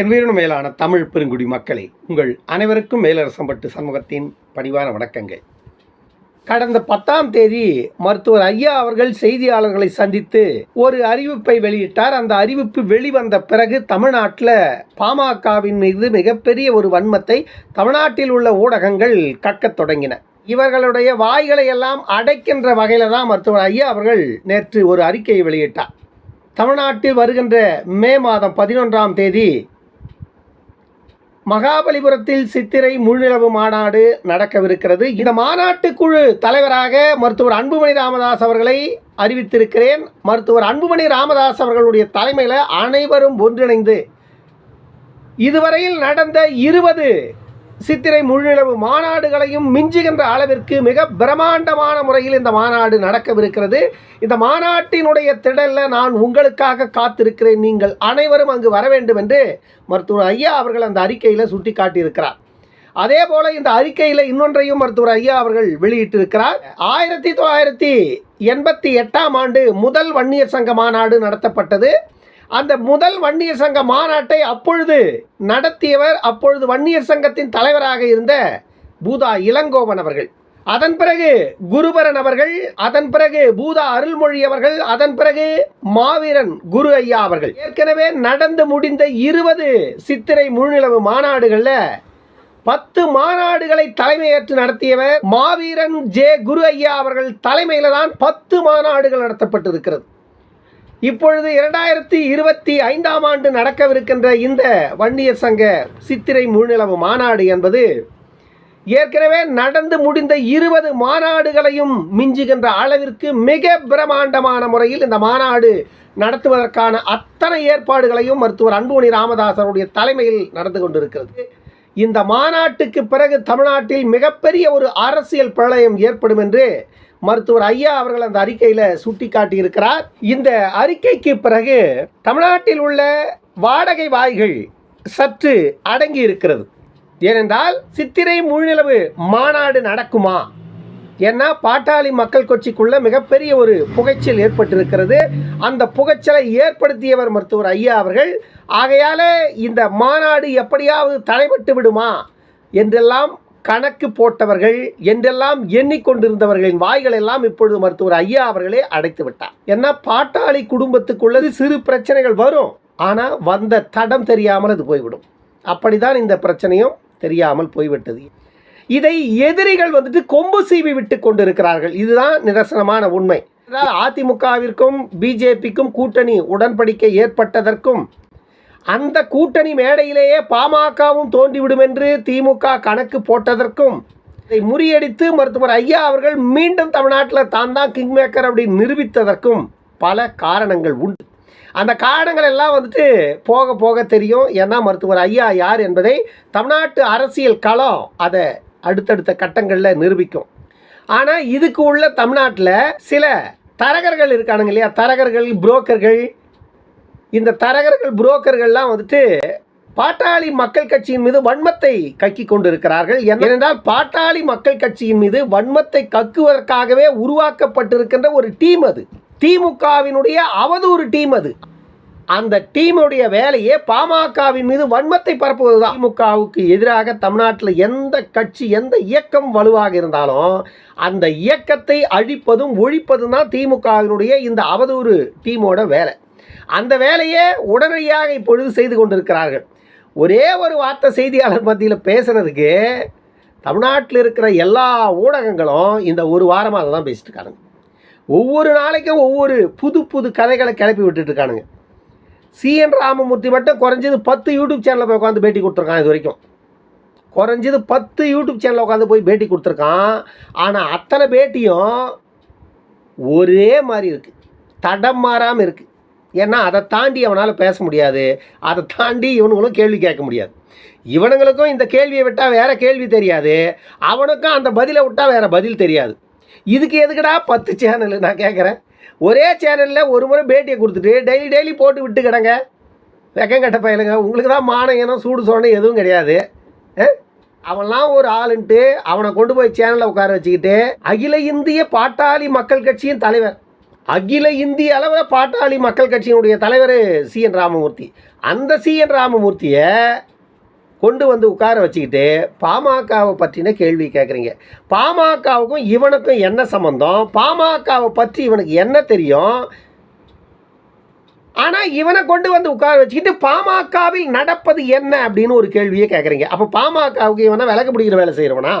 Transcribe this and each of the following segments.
என் உயிரின மேலான தமிழ் பெருங்குடி மக்களே உங்கள் அனைவருக்கும் மேலரசம்பட்டு சமூகத்தின் பணிவான வணக்கங்கள். கடந்த பத்தாம் தேதி மருத்துவர் ஐயா அவர்கள் செய்தியாளர்களை சந்தித்து ஒரு அறிவிப்பை வெளியிட்டார். அந்த அறிவிப்பு வெளிவந்த பிறகு தமிழ்நாட்டில் பாமகவின் மீது மிகப்பெரிய ஒரு வன்மத்தை தமிழ்நாட்டில் உள்ள ஊடகங்கள் கக்கத் தொடங்கின. இவர்களுடைய வாய்களை எல்லாம் அடைக்கின்ற வகையில் தான் மருத்துவர் ஐயா அவர்கள் நேற்று ஒரு அறிக்கையை வெளியிட்டார். தமிழ்நாட்டில் வருகின்ற மே மாதம் பதினொன்றாம் தேதி மகாபலிபுரத்தில் சித்திரை முழுநிலவு மாநாடு நடக்கவிருக்கிறது. இந்த மாநாட்டு குழு தலைவராக மருத்துவர் அன்புமணி ராமதாஸ் அவர்களை அறிவித்திருக்கிறேன். மருத்துவர் அன்புமணி ராமதாஸ் அவர்களுடைய தலைமையில் அனைவரும் ஒன்றிணைந்து இதுவரையில் நடந்த இருபது சித்திரை முழுநிலவு மாநாடுகளையும் மிஞ்சுகின்ற அளவிற்கு மிக பிரமாண்டமான முறையில் இந்த மாநாடு நடக்கவிருக்கிறது. இந்த மாநாட்டினுடைய திடலில் நான் உங்களுக்காக காத்திருக்கிறேன். நீங்கள் அனைவரும் அங்கு வர வேண்டும் என்று மருத்துவர் ஐயா அவர்கள் அந்த அறிக்கையில் சுட்டி காட்டியிருக்கிறார் அதே போல இந்த அறிக்கையில் இன்னொன்றையும் மருத்துவர் ஐயா அவர்கள் வெளியிட்டிருக்கிறார். ஆயிரத்தி தொள்ளாயிரத்தி எண்பத்தி எட்டாம் ஆண்டு முதல் வன்னியர் சங்க மாநாடு நடத்தப்பட்டது. அந்த முதல் வன்னியர் சங்க மாநாட்டை அப்பொழுது நடத்தியவர் அப்பொழுது வன்னியர் சங்கத்தின் தலைவராக இருந்த பூதா இளங்கோவன் அவர்கள். அதன் பிறகு குருபரன் அவர்கள் அதன் பிறகு பூதா அருள்மொழி அவர்கள் அதன் பிறகு மாவீரன் குரு ஐயா அவர்கள். ஏற்கனவே நடந்து முடிந்த இருபது சித்திரை முழுநிலவு மாநாடுகளில் பத்து மாநாடுகளை தலைமையேற்று நடத்தியவர் மாவீரன் ஜே குரு ஐயா அவர்கள் தலைமையில் தான் பத்து மாநாடுகள் நடத்தப்பட்டிருக்கிறது. இப்பொழுது இரண்டாயிரத்தி இருபத்தி ஐந்தாம் ஆண்டு நடக்கவிருக்கின்ற இந்த வன்னியர் சங்க சித்திரை முழுநிலவு மாநாடு என்பது ஏற்கனவே நடந்து முடிந்த இருபது மாநாடுகளையும் மிஞ்சுகின்ற அளவிற்கு மிக பிரமாண்டமான முறையில் இந்த மாநாடு நடத்துவதற்கான அத்தனை ஏற்பாடுகளையும் மருத்துவர் அன்புமணி ராமதாசருடைய தலைமையில் நடந்து கொண்டிருக்கிறது. இந்த மாநாட்டுக்கு பிறகு தமிழ்நாட்டில் மிகப்பெரிய ஒரு அரசியல் பிரளயம் ஏற்படும் என்று மருத்துவர் ஐயா அவர்கள் அந்த அறிக்கையில் சுட்டி காட்டியிருக்கிறார். இந்த அறிக்கைக்கு பிறகு தமிழ்நாட்டில் உள்ள வாடகை வாய்கள் சற்று அடங்கி இருக்கிறது. ஏனென்றால் சித்திரை முழுநிலவு மாநாடு நடக்குமா? ஏன்னா பாட்டாளி மக்கள் கட்சிக்குள்ள மிகப்பெரிய ஒரு புகைச்சல் ஏற்பட்டிருக்கிறது. அந்த புகைச்சலை ஏற்படுத்தியவர் மருத்துவர் ஐயா அவர்கள். ஆகையால் இந்த மாநாடு எப்படியாவது தலைப்பட்டு விடுமா? என்றெல்லாம் கணக்கு போட்டவர்கள் என்றெல்லாம் எண்ணிக்கொண்டிருந்தவர்களின் வாய்கள் எல்லாம் இப்பொழுது மருத்துவர் ஐயா அவர்களே அடைத்து விட்டார். ஏன்னா பாட்டாளி குடும்பத்துக்குள்ளது சிறு பிரச்சனைகள் வரும். ஆனால் வந்த தடம் தெரியாமல் அது போய்விடும். அப்படிதான் இந்த பிரச்சனையும் தெரியாமல் போய்விட்டது. இதை எதிரிகள் வந்துட்டு கொம்பு சீவி விட்டு கொண்டிருக்கிறார்கள். இதுதான் நிதர்சனமான உண்மை. அதாவது அதிமுகவிற்கும் பிஜேபிக்கும் கூட்டணி உடன்படிக்கை ஏற்பட்டதற்கும் அந்த கூட்டணி மேடையிலேயே பாமகவும் தோன்றிவிடும் என்று திமுக கணக்கு போட்டதற்கும் இதை முறியடித்து மருத்துவர் ஐயா அவர்கள் மீண்டும் தமிழ்நாட்டில் தான் தான் கிங் மேக்கர் அப்படின்னு நிரூபித்ததற்கும் பல காரணங்கள் உண்டு. அந்த காரணங்கள் எல்லாம் வந்துட்டு போக போக தெரியும். ஏன்னா மருத்துவர் ஐயா யார் என்பதை தமிழ்நாட்டு அரசியல் களம் அதை அடுத்தடுத்த கட்டங்களில் நிரூபிக்கும். ஆனால் இதுக்கு உள்ள தமிழ்நாட்டில் சில தரகர்கள் இருக்கானுங்க இல்லையா? தரகர்கள் புரோக்கர்கள் இந்த தரகர்கள் புரோக்கர்கள்லாம் வந்துட்டு பாட்டாளி மக்கள் கட்சியின் மீது வன்மத்தை கக்கி கொண்டிருக்கிறார்கள். ஏனென்றால் பாட்டாளி மக்கள் கட்சியின் மீது வன்மத்தை கக்குவதற்காகவே உருவாக்கப்பட்டிருக்கின்ற ஒரு டீம் அது. திமுகவினுடைய அவதூறு டீம் அது. அந்த டீமுடைய வேலையே பாமகவின் மீது வன்மத்தை பரப்புவது தான் திமுகவுக்கு எதிராக தமிழ்நாட்டில் எந்த கட்சி எந்த இயக்கம் வலுவாக இருந்தாலும் அந்த இயக்கத்தை அழிப்பதும் ஒழிப்பதும் தான் திமுகவினுடைய இந்த அவதூறு டீமோட வேலை. அந்த வேலையை உடனடியாக இப்பொழுது செய்து கொண்டிருக்கிறார்கள். ஒரே ஒரு வார்த்தை செய்தியாளர் மத்தியில் பேசுகிறதுக்கு தமிழ்நாட்டில் இருக்கிற எல்லா ஊடகங்களும் இந்த ஒரு வாரமாக அதை தான் பேசிட்டு இருக்கானுங்க. ஒவ்வொரு நாளைக்கும் ஒவ்வொரு புது புது கதைகளை கிளப்பி விட்டுட்டு இருக்கானுங்க. சிஎன் ராமமூர்த்தி மட்டும் குறைஞ்சது பத்து யூடியூப் சேனலில் போய் உட்காந்து பேட்டி கொடுத்துருக்கான் இது வரைக்கும். குறைஞ்சது பத்து யூடியூப் சேனலில் உட்காந்து போய் பேட்டி கொடுத்துருக்கான். ஆனால் அத்தனை பேட்டியும் ஒரே மாதிரி இருக்குது தடம் மாறாமல் இருக்குது ஏன்னா அதை தாண்டி அவனால் பேச முடியாது. அதை தாண்டி இவனுங்களும் கேள்வி கேட்க முடியாது. இவனுங்களுக்கும் இந்த கேள்வியை விட்டால் வேறு கேள்வி தெரியாது. அவனுக்கும் அந்த பதிலை விட்டால் வேறு பதில் தெரியாது. இதுக்கு எதுக்குடா பத்து சேனல் நான் கேட்குறேன். ஒரே சேனலில் ஒரு முறை பேட்டியை கொடுத்துட்டு டெய்லி டெய்லி போட்டு விட்டு கிடங்க. வெக்கங்கட்ட பயலுங்க. உங்களுக்கு தான் மானங்கனம் சூடு சோனை எதுவும் கிடையாது. ஆ? அவன்லாம் ஒரு ஆளுன்ட்டு அவனை கொண்டு போய் சேனலில் உட்கார வச்சுக்கிட்டு அகில இந்திய பாட்டாளி மக்கள் கட்சியின் தலைவர் அகில இந்திய அளவில் பாட்டாளி மக்கள் கட்சியினுடைய தலைவர் சி என் ராமமூர்த்தி. அந்த சி என் ராமமூர்த்தியை கொண்டு வந்து உட்கார வச்சுக்கிட்டு பாமகவை பற்றின கேள்வி கேட்குறீங்க பாமகவுக்கும் இவனுக்கும் என்ன சம்மந்தம் பாமகவை பற்றி இவனுக்கு என்ன தெரியும்? ஆனால் இவனை கொண்டு வந்து உட்கார வச்சுக்கிட்டு பாமகவில் நடப்பது என்ன அப்படின்னு ஒரு கேள்வியை கேட்குறீங்க அப்போ பாமகவுக்கு இவனை விளக்கு பிடிக்கிற வேலை செய்கிறவனா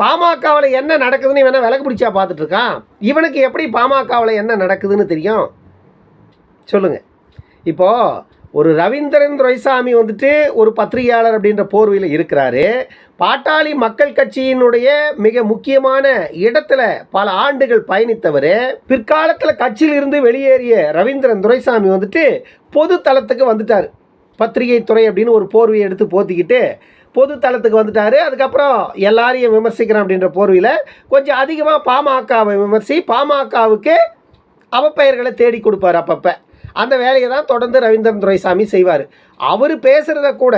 பாமகவில் என்ன நடக்குதுன்னு இவனை விளக்கு பிடிச்சா பார்த்துட்ருக்கான் இவனுக்கு எப்படி பாமகவில் என்ன நடக்குதுன்னு தெரியும்? சொல்லுங்கள் இப்போது ஒரு ரவீந்திரன் துரைசாமி வந்துட்டு ஒரு பத்திரிகையாளர் அப்படின்ற போர்வையில் இருக்கிறாரு. பாட்டாளி மக்கள் கட்சியினுடைய மிக முக்கியமான இடத்துல பல ஆண்டுகள் பயணித்தவர். பிற்காலத்தில் கட்சியில் இருந்து வெளியேறிய ரவீந்திரன் துரைசாமி வந்துட்டு பொது தளத்துக்கு வந்துட்டார். பத்திரிகை துறை அப்படின்னு ஒரு போர்வையை எடுத்து போத்திக்கிட்டு பொது தளத்துக்கு வந்துட்டார். அதுக்கப்புறம் எல்லாரையும் விமர்சிக்கிறேன் அப்படின்ற போர்வையில் கொஞ்சம் அதிகமாக பாமகவை விமர்சி பாமகவுக்கு அவப்பெயர்களை தேடி கொடுப்பார் அப்பப்போ. அந்த வேலையை தான் தொடர்ந்து ரவீந்திரன் துரைசாமி செய்வார். அவர் பேசுகிறத கூட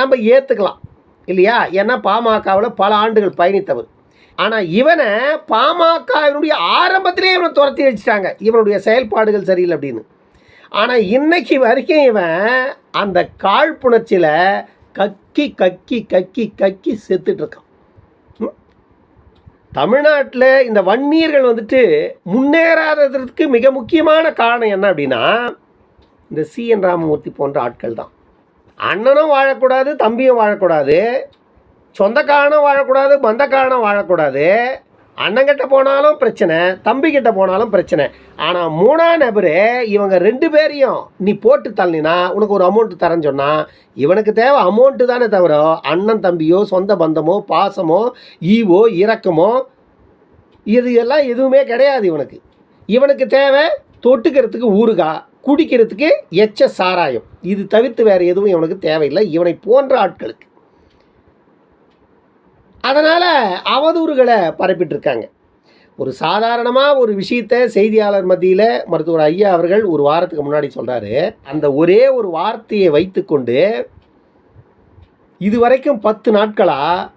நம்ம ஏற்றுக்கலாம் இல்லையா? ஏன்னா பாமகவில் பல ஆண்டுகள் பயணித்தவர். ஆனால் இவனை பாமகவினுடைய ஆரம்பத்திலே இவனை துரத்தி வச்சுட்டாங்க இவனுடைய செயல்பாடுகள் சரியில்லை அப்படின்னு. ஆனால் இன்னைக்கு வரைக்கும் இவன் அந்த காழ்ப்புணர்ச்சியில் கக்கி கக்கி கக்கி கக்கி செத்துட்ருக்கான். தமிழ்நாட்டில் இந்த வன்னியர்கள் வந்துட்டு முன்னேறாததற்கு மிக முக்கியமான காரணம் என்ன அப்படின்னா இந்த சி. என். ராமமூர்த்தி போன்ற ஆட்கள் தான். அண்ணனும் வாழக்கூடாது தம்பியும் வாழக்கூடாது சொந்தக்காரனும் வாழக்கூடாது பந்தக்காரனும் வாழக்கூடாது அண்ணங்கிட்ட போனாலும் பிரச்சனை தம்பிக்கிட்ட போனாலும் பிரச்சனை. ஆனால் மூணா நபரு இவங்க ரெண்டு பேரையும் நீ போட்டு தள்ளினா உனக்கு ஒரு அமௌண்ட்டு தரேன்னு சொன்னால் இவனுக்கு தேவை அமௌண்ட்டு தானே தவிர அண்ணன் தம்பியோ சொந்த பந்தமோ பாசமோ ஈவோ இரக்கமோ இது எல்லாம் எதுவுமே கிடையாது இவனுக்கு. இவனுக்கு தேவை தொட்டுக்கிறதுக்கு ஊறுகாய் குடிக்கிறதுக்கு எச்ச சாராயம். இது தவிர்த்து வேறு எதுவும் இவனுக்கு தேவையில்லை. இவனை போன்ற ஆட்களுக்கு. அதனால் அவதூறுகளை பரப்பிட்டு இருக்காங்க ஒரு சாதாரணமாக ஒரு விஷயத்தை செய்தியாளர் மத்தியில் மருத்துவர் ஐயா அவர்கள் ஒரு வாரத்துக்கு முன்னாடி சொல்கிறாரு அந்த ஒரே ஒரு வார்த்தையை வைத்துக்கொண்டு இதுவரைக்கும் பத்து நாட்களாக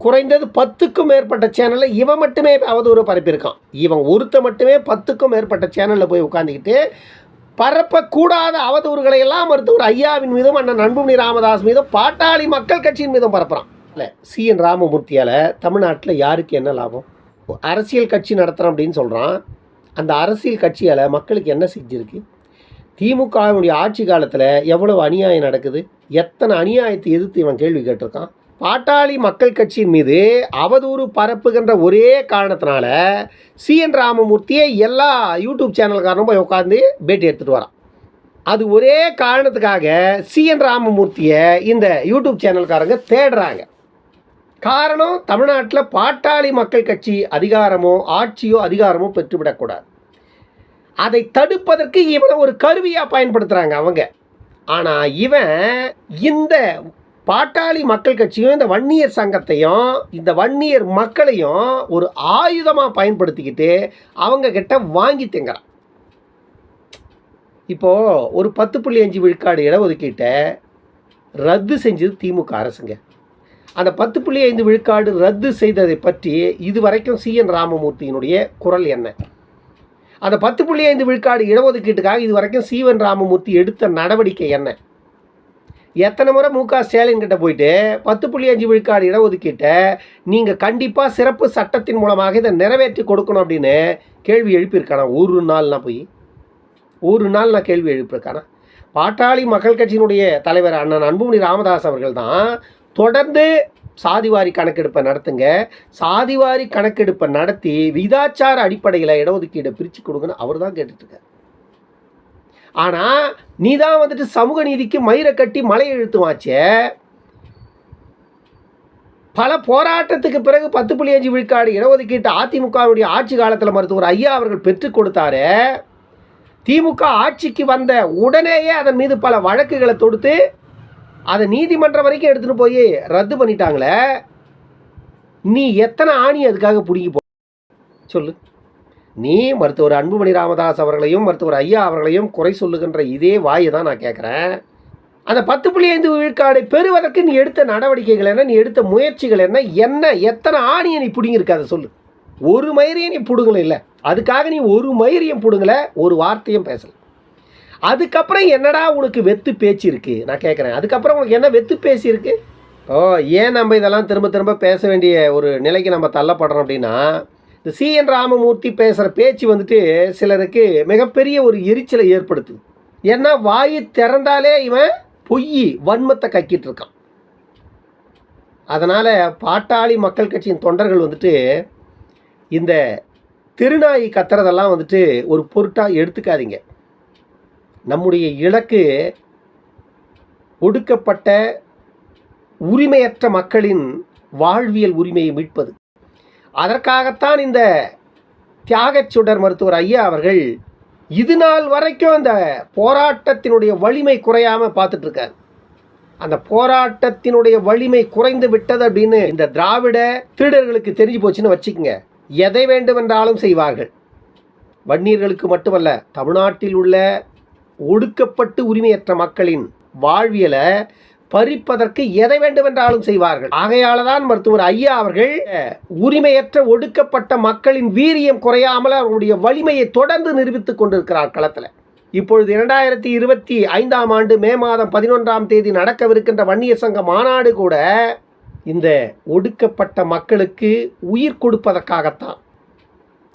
குறைந்தது பத்துக்கும் மேற்பட்ட சேனலில் இவன் மட்டுமே அவதூறு பரப்பியிருக்கான். இவன் ஒருத்த மட்டுமே பத்துக்கும் மேற்பட்ட சேனலில் போய் உட்காந்துக்கிட்டு பரப்பக்கூடாத அவதூறுகளை எல்லாம் மருத்துவர் ஐயாவின் மீதும் அண்ணன் அன்புமணி ராமதாஸ் மீதும் பாட்டாளி மக்கள் கட்சியின் மீதும் பரப்புகிறான் இல்லை சி. என். ராமமூர்த்தியால் தமிழ்நாட்டில் யாருக்கு என்ன லாபம்? அரசியல் கட்சி நடத்துகிறோம் அப்படின்னு சொல்கிறான் அந்த அரசியல் கட்சியால் மக்களுக்கு என்ன செஞ்சுருக்கு திமுகவினுடைய ஆட்சி காலத்தில் எவ்வளவு அநியாயம் நடக்குது? எத்தனை அநியாயத்தை எதிர்த்து இவன் கேள்வி கேட்டிருக்கான்? பாட்டாளி மக்கள் கட்சியின் மீது அவதூறு பரப்புகின்ற ஒரே காரணத்தினால சி. என். ராமமூர்த்தியை எல்லா யூடியூப் சேனல்காரனும் போய் உட்காந்து பேட்டி எடுத்துகிட்டு வரான். அது ஒரே காரணத்துக்காக சி. என். ராமமூர்த்தியை இந்த யூடியூப் சேனல்காரங்க தேடுறாங்க. காரணம் தமிழ்நாட்டில் பாட்டாளி மக்கள் கட்சி அதிகாரமோ ஆட்சியோ அதிகாரமோ பெற்றுவிடக்கூடாது. அதை தடுப்பதற்கு இவனை ஒரு கருவியாக பயன்படுத்துகிறாங்க அவங்க. ஆனால் இவன் இந்த பாட்டாளி மக்கள் கட்சியும் இந்த வன்னியர் சங்கத்தையும் இந்த வன்னியர் மக்களையும் ஒரு ஆயுதமாக பயன்படுத்திக்கிட்டு அவங்க கிட்ட வாங்கி திங்கிறான். இப்போது ஒரு பத்து புள்ளி அஞ்சு விழுக்காடு இடஒதுக்கீட்டை ரத்து செஞ்சது திமுக அரசுங்க. அந்த பத்து புள்ளி ஐந்து விழுக்காடு ரத்து செய்ததை பற்றி இதுவரைக்கும் சி என் ராமமூர்த்தியினுடைய குரல் என்ன? அந்த பத்து புள்ளி ஐந்து விழுக்காடு இடஒதுக்கீட்டுக்காக இதுவரைக்கும் சீவன் ராமமூர்த்தி எடுத்த நடவடிக்கை என்ன? எத்தனை முறை மு க ஸ்டாலின் கிட்ட போயிட்டு பத்து புள்ளி அஞ்சு விழுக்காடு இடஒதுக்கீட்டை நீங்கள் கண்டிப்பாக சிறப்பு சட்டத்தின் மூலமாக இதை நிறைவேற்றி கொடுக்கணும் அப்படின்னு கேள்வி எழுப்பியிருக்கானா? ஒரு நாள் போய். ஒரு நாள் நான் கேள்வி எழுப்பியிருக்கானா? பாட்டாளி மக்கள் கட்சியினுடைய தலைவர் அண்ணன் அன்புமணி ராமதாஸ் அவர்கள் தான் தொடர்ந்து சாதிவாரி கணக்கெடுப்பை நடத்துங்க. சாதிவாரி கணக்கெடுப்பை நடத்தி விதாச்சார அடிப்படையில் இடஒதுக்கீடை பிரித்து கொடுங்கன்னு அவர் தான் கேட்டுட்ருக்கார். ஆனால் நீ தான் வந்துட்டு சமூக நீதிக்கு மயிரை கட்டி மலை இழுத்துவாச்சே. பல போராட்டத்துக்கு பிறகு பத்து புள்ளி அஞ்சு விழுக்காடு இடஒதுக்கீட்டு அதிமுகவுடைய ஆட்சி காலத்தில் மருத்துவர் ஐயா அவர்கள் பெற்றுக் கொடுத்தாரு. திமுக ஆட்சிக்கு வந்த உடனேயே அதன் மீது பல வழக்குகளை தொடுத்து அதை நீதிமன்றம் வரைக்கும் எடுத்துகிட்டு போய் ரத்து பண்ணிட்டாங்களே நீ எத்தனை ஆணி அதுக்காக பிடிங்கி போ சொல்லு. நீ மருத்துவர் அன்புமணி ராமதாஸ் அவர்களையும் மருத்துவர் ஐயா அவர்களையும் குறை சொல்லுகின்ற இதே வாயை தான் நான் கேட்குறேன். அந்த பத்து புள்ளி ஐந்து விழுக்காடை பெறுவதற்கு நீ எடுத்த நடவடிக்கைகள் என்ன நீ எடுத்த முயற்சிகள் என்ன என்ன எத்தனை ஆணியை நீ பிடிங்கிருக்க அதை சொல்லு. ஒரு மயிரையும் நீ பிடுங்கல இல்லை. அதுக்காக நீ ஒரு மயிரையும் பிடுங்கல ஒரு வார்த்தையும் பேசலை. அதுக்கப்புறம் என்னடா உனக்கு வெத்து பேச்சு இருக்கு? நான் கேட்குறேன் அதுக்கப்புறம் உனக்கு என்ன வெத்து பேச்சு இருக்கு? ஓ ஏன் நம்ம இதெல்லாம் திரும்ப திரும்ப பேச வேண்டிய ஒரு நிலைக்கு நம்ம தள்ளப்படுறோம் அப்படின்னா இந்த சி. என். ராமமூர்த்தி பேசுகிற பேச்சு வந்துட்டு சிலருக்கு மிகப்பெரிய ஒரு எரிச்சலை ஏற்படுத்துது. ஏன்னா வாய் திறந்தாலே இவன் பொய் வன்மத்தை கக்கிட்டு இருக்கான். அதனால் பாட்டாளி மக்கள் கட்சியின் தொண்டர்கள் வந்துட்டு இந்த திருநாயி கத்துறதெல்லாம் வந்துட்டு ஒரு பொருட்டாக எடுத்துக்காதீங்க. நம்முடைய இலக்கு ஒடுக்கப்பட்ட உரிமையற்ற மக்களின் வாழ்வியல் உரிமையை மீட்பது. அதற்காகத்தான் இந்த தியாகச் சுடர் மருத்துவர் ஐயா அவர்கள் இது நாள் வரைக்கும் அந்த போராட்டத்தினுடைய வலிமை குறையாமல் பார்த்துட்ருக்கார். அந்த போராட்டத்தினுடைய வலிமை குறைந்து விட்டது அப்படின்னு இந்த திராவிட திருடர்களுக்கு தெரிஞ்சு போச்சுன்னு வச்சுக்கோங்க. எதை வேண்டுமென்றாலும் செய்வார்கள். வன்னியர்களுக்கு மட்டுமல்ல தமிழ்நாட்டில் உள்ள ஒடுக்கப்பட்டு உரிமையற்ற மக்களின் வாழ்வியலை பறிப்பதற்கு எதை வேண்டுமென்றாலும் செய்வார்கள். ஆகையால தான் மருத்துவர் ஐயா அவர்கள் உரிமையற்ற ஒடுக்கப்பட்ட மக்களின் வீரியம் குறையாமல் அவருடைய வலிமையை தொடர்ந்து நிரூபித்துக் கொண்டிருக்கிறார் களத்தில். இப்பொழுது இரண்டாயிரத்தி இருபத்தி ஐந்தாம் ஆண்டு மே மாதம் பதினொன்றாம் தேதி நடக்கவிருக்கின்ற வன்னியர் சங்க மாநாடு கூட இந்த ஒடுக்கப்பட்ட மக்களுக்கு உயிர் கொடுப்பதற்காகத்தான்.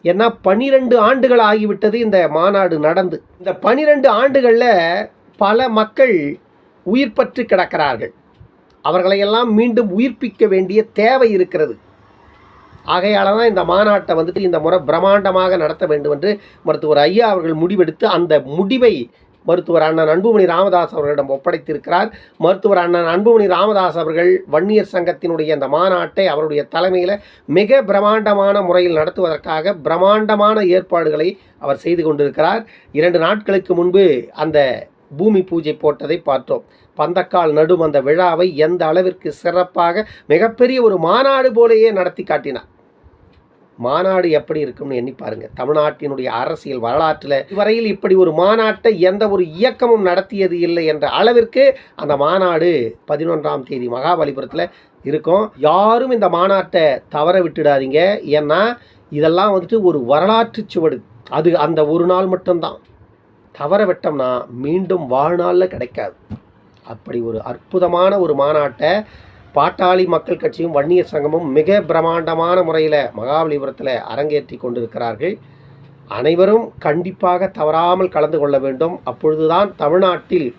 ஏன்னா பனிரெண்டு ஆண்டுகள் ஆகிவிட்டது இந்த மாநாடு நடந்து. இந்த பனிரெண்டு ஆண்டுகளில் பல மக்கள் உயிர் பற்று கிடக்கிறார்கள். அவர்களையெல்லாம் மீண்டும் உயிர்ப்பிக்க வேண்டிய தேவை இருக்கிறது. ஆகையால் தான் இந்த மாநாட்டை வந்துட்டு இந்த முறை பிரம்மாண்டமாக நடத்த வேண்டும் என்று மருத்துவர் ஐயா அவர்கள் முடிவெடுத்து அந்த முடிவை மருத்துவர் அண்ணன் அன்புமணி ராமதாஸ் அவர்களிடம் ஒப்படைத்திருக்கிறார். மருத்துவர் அண்ணன் அன்புமணி ராமதாஸ் அவர்கள் வன்னியர் சங்கத்தினுடைய அந்த மாநாட்டை அவருடைய தலைமையில் மிக பிரம்மாண்டமான முறையில் நடத்துவதற்காக பிரம்மாண்டமான ஏற்பாடுகளை அவர் செய்து கொண்டிருக்கிறார். இரண்டு நாட்களுக்கு முன்பு அந்த பூமி பூஜை போட்டதை பார்த்தோம். பந்தக்கால் நடும் அந்த விழாவை எந்த அளவிற்கு சிறப்பாக மிகப்பெரிய ஒரு மாநாடு போலேயே நடத்தி காட்டினார். மாநாடு எப்படி இருக்கும்னு எண்ணி பாருங்க. தமிழ்நாட்டினுடைய அரசியல் வரலாற்றில் இதுவரையில் இப்படி ஒரு மாநாட்டை எந்த ஒரு இயக்கமும் நடத்தியது இல்லை என்ற அளவிற்கு அந்த மாநாடு பதினொன்றாம் தேதி மகாபலிபுரத்தில் இருக்கும். யாரும் இந்த மாநாட்டை தவற விட்டுடாதீங்க. ஏன்னா இதெல்லாம் வந்துட்டு ஒரு வரலாற்று சுவடு. அது அந்த ஒரு நாள் மட்டும்தான். தவற விட்டோம்னா மீண்டும் வாழ்நாளில் கிடைக்காது. அப்படி ஒரு அற்புதமான ஒரு மாநாட்டை பாட்டாளி மக்கள் கட்சியும் வன்னியர் சங்கமும் மிக பிரம்மாண்டமான முறையில் மகாபலிபுரத்தில் அரங்கேற்றி கொண்டிருக்கிறார்கள். அனைவரும் கண்டிப்பாக தவறாமல் கலந்து கொள்ள வேண்டும். அப்பொழுதுதான் தமிழ்நாட்டில்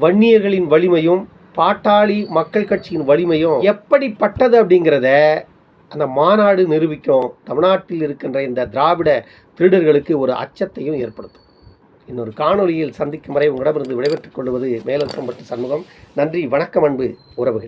வன்னியர்களின் வலிமையும் பாட்டாளி மக்கள் கட்சியின் வலிமையும் எப்படிப்பட்டது அப்படிங்கிறத அந்த மாநாடு நிரூபிக்கும் தமிழ்நாட்டில் இருக்கின்ற இந்த திராவிட திருடர்களுக்கு ஒரு அச்சத்தையும் ஏற்படுத்தும். இன்னொரு காணொலியில் சந்திக்கும் வரை உங்களிடமிருந்து விடைபெற்றுக் கொள்வது மேலரசம்பட்டு சண்முகம். நன்றி வணக்கம் அன்பு உறவுகள்.